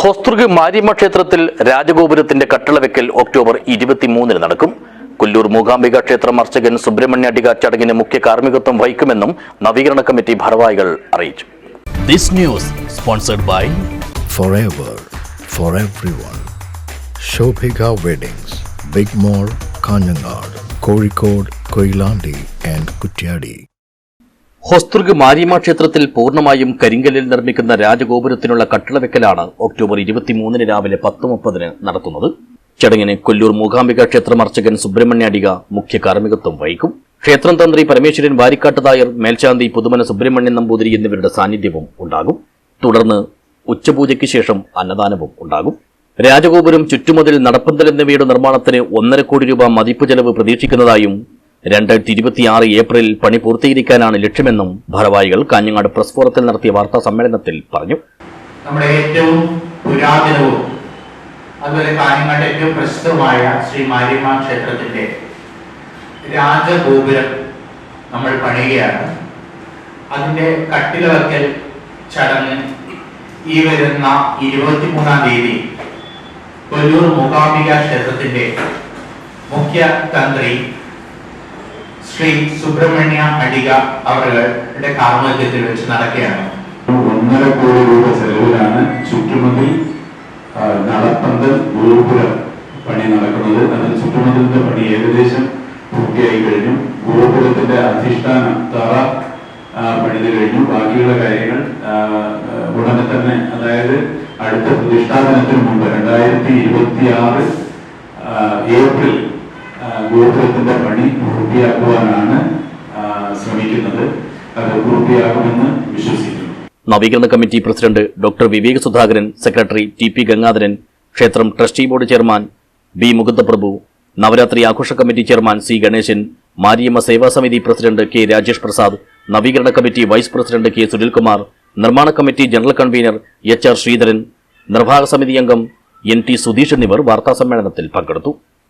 ഹൊസ്തൃക് മാരിയമ്മ ക്ഷേത്രത്തിൽ രാജഗോപുരത്തിന്റെ കട്ടളവെക്കൽ ഒക്ടോബർ ഇരുപത്തിമൂന്നിന് നടക്കും കൊല്ലൂർ മൂകാംബിക ക്ഷേത്രം അർച്ചകൻ സുബ്രഹ്മണ്യ അടിക ചടങ്ങിന് മുഖ്യ കാർമ്മികത്വം വഹിക്കുമെന്നും നവീകരണ കമ്മിറ്റി ഭാരവാഹികൾ അറിയിച്ചു This news sponsored by forever for everyone. Shobhika Weddings, Big mall Kanhangad Kozhikode Koilandi and Kutyadi. ഹൊസ്തൃക് മാരിമ ക്ഷേത്രത്തിൽ പൂർണമായും കരിങ്കല്ലിൽ നിർമ്മിക്കുന്ന രാജഗോപുരത്തിനുള്ള കട്ടിളവെക്കലാണ് ഒക്ടോബർ ഇരുപത്തിമൂന്നിന് രാവിലെ പത്ത് മുപ്പതിന് നടത്തുന്നത്. ചടങ്ങിന് കൊല്ലൂർ മൂകാംബിക ക്ഷേത്രം അർച്ചകൻ സുബ്രഹ്മണ്യ അടിക മുഖ്യ കാർമ്മികത്വം വഹിക്കും. ക്ഷേത്രം തന്ത്രി പരമേശ്വരൻ വാരിക്കാട്ട് നായർ മേൽശാന്തി പുതുമന സുബ്രഹ്മണ്യൻ നമ്പൂതിരി എന്നിവരുടെ സാന്നിധ്യവും ഉണ്ടാകും. തുടർന്ന് ഉച്ചപൂജയ്ക്ക് ശേഷം അന്നദാനവും ഉണ്ടാകും. രാജഗോപുരം ചുറ്റുമതിൽ നടപ്പന്തൽ എന്നിവയുടെ നിർമ്മാണത്തിന് ഒന്നര കോടി രൂപ മതിപ്പ് ചെലവ് പ്രതീക്ഷിക്കുന്നതായും രണ്ടായിരത്തി ഇരുപത്തിയാറ് ഏപ്രിലിൽ പണി പൂർത്തീകരിക്കാനാണ് ലക്ഷ്യമെന്നും ഭാരവാഹികൾ കാഞ്ഞങ്ങാട് പ്രസ് ഫോറത്തിൽ നടത്തിയ വാർത്താ സമ്മേളനത്തിൽ പറഞ്ഞു. നമ്മുടെ ഏറ്റവും പുരാതനവും അതുപോലെ കാഞ്ഞങ്ങാട് ഏറ്റവും പ്രസിദ്ധമായ ശ്രീ മാരിയമ്മ ക്ഷേത്രത്തിന്റെ രാജഗോപുരം നമ്മൾ പണിയുകയാണ്. അതിന്റെ കട്ടില വയ്ക്കൽ ചടങ്ങ് ഈ വരുന്ന ഇരുപത്തിമൂന്നാം തീയതി കൊല്ലൂർ മൂകാംബിക ക്ഷേത്രത്തിന്റെ മുഖ്യ തന്ത്രി ശ്രീ സുബ്രഹ്മണ്യ അടിക അവരുടെ കാർമ്മത്തിൽ വെച്ച് നടക്കുകയാണ്. ഒന്നര കോടി രൂപ ചെലവിലാണ് ചുറ്റുമതിൽ നടപ്പന്തൽ ഗോപുരം പണി നടക്കുന്നത്. അതിൽ ചുറ്റുമതിലിന്റെ പണി ഏകദേശം പൂർത്തിയായി കഴിഞ്ഞു. ഗോപുരത്തിന്റെ അധിഷ്ഠാന തറ പണിത് കഴിഞ്ഞു. ബാക്കിയുള്ള കാര്യങ്ങൾ ഉടനെ തന്നെ അതായത് അടുത്ത പ്രതിഷ്ഠാപനത്തിന് മുമ്പ് രണ്ടായിരത്തി ഇരുപത്തി ആറ് ഏപ്രിൽ ഗോപുരത്തിന്റെ പണി പൂർത്തിയാക്കുവാനാണ് ശ്രമിക്കുന്നത്. അത് പൂർത്തിയാകുമെന്ന് വിശ്വസിക്കുന്നു. നവീകരണ committee president doctor Vivek Sudhakaran secretary T P Gangadharan ക്ഷേത്രം trustee board chairman B Mukundaprabhu Navaratri ആഘോഷ committee chairman C Ganesan Mariyamma Seva Samiti president K Rajesh Prasad നവീകരണ committee vice president K Sunilkumar നിർമ്മാണ committee general convener H R Sreedharan നിർവാഹക സമിതി അംഗം N T Sudheesh എന്നിവർ വാർത്താസമ്മേളനത്തിൽ പങ്കെടുത്തു.